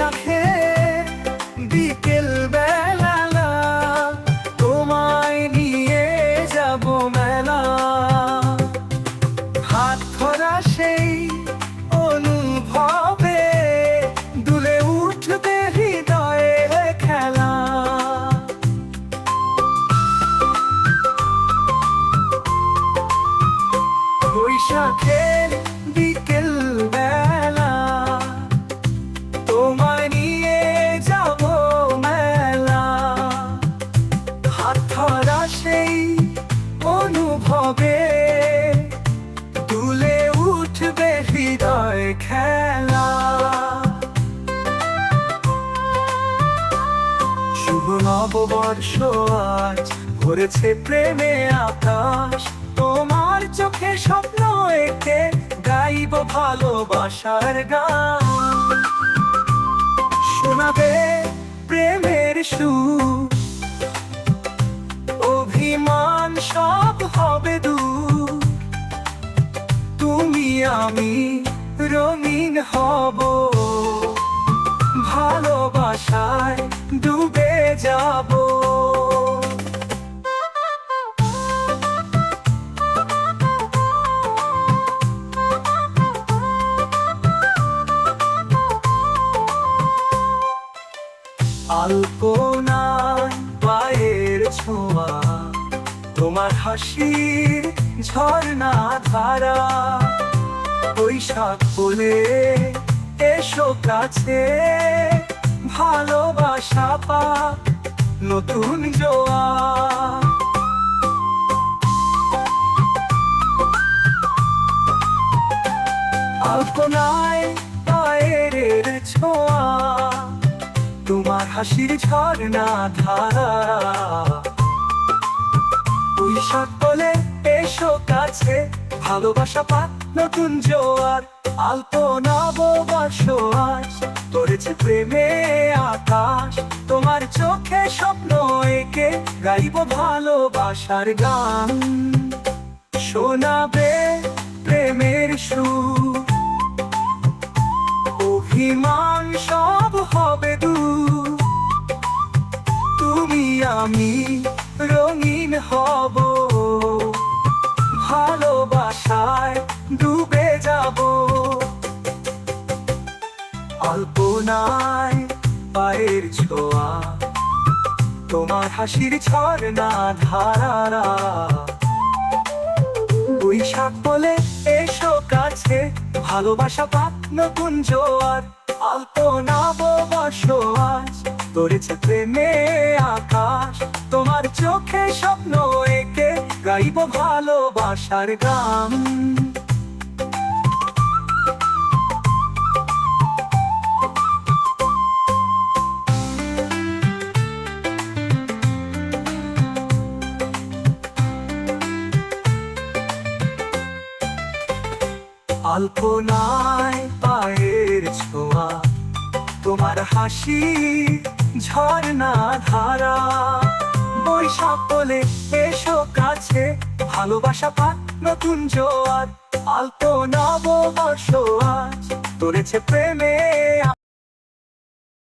বৈশাখে বিকেল বেলা তোমায় নিয়ে যাব মেলা। হাত ধরা সেই অনুভবে, দুলে উঠবে হৃদয়ে খেলা। বৈশাখের নববর্ষ আজ ভরেছে প্রেমে আকাশ। তোমার চোখে স্বপ্ন এঁকে গাইব ভালোবাসার গান। শোনাবে প্রেমের সুর। অভিমান সব হবে দূর। তুমি আমি রঙিন হব। ভালোবাসায় ডুবে যাব। আলপনায় পায়ের ছোঁয়া তোমার হাসির ঝর্ণা ধারা। বৈশাখ বলে এসো কাছে। ভালোবাসা পা নতুন জোয়া আলপনায় পায়ের ছোঁয়া, তোমার হাসির ঝর্ণা ধারা। বৈশাখ বলে এসো কাছে, ভালোবাসা পাক নতুন জোয়ার। আলপনা বর্ষ আজ ধরেছে প্রেমে আকাশ, তোমার চোখে স্বপ্ন এঁকে গাইব ভালোবাসার গান। শোনাবে প্রেমের সুর। অভিমান সব হবে দূর। তুমি আমি রঙিন হব। পায়ের ছোঁয়া, তোমার হাসির ঝর্ণা ধারা বৈশাখ বলে এসো কাছে, ভালোবাসা পাক নতুন জোয়ার। আলপনা বর্ষ আজ ধরেছে প্রেমে আকাশ। তোমার চোখে স্বপ্ন এঁকে গাইব ভালোবাসার গান। আলপনায় পায়ের ছোঁয়া, তোমার হাসি ঝর্ণা ধারা। বৈশাখ বলে এসো কাছে, ভালোবাসা পাক নতুন জোয়ার। আলপনা বর্ষ আজ তোরেছে প্রেমে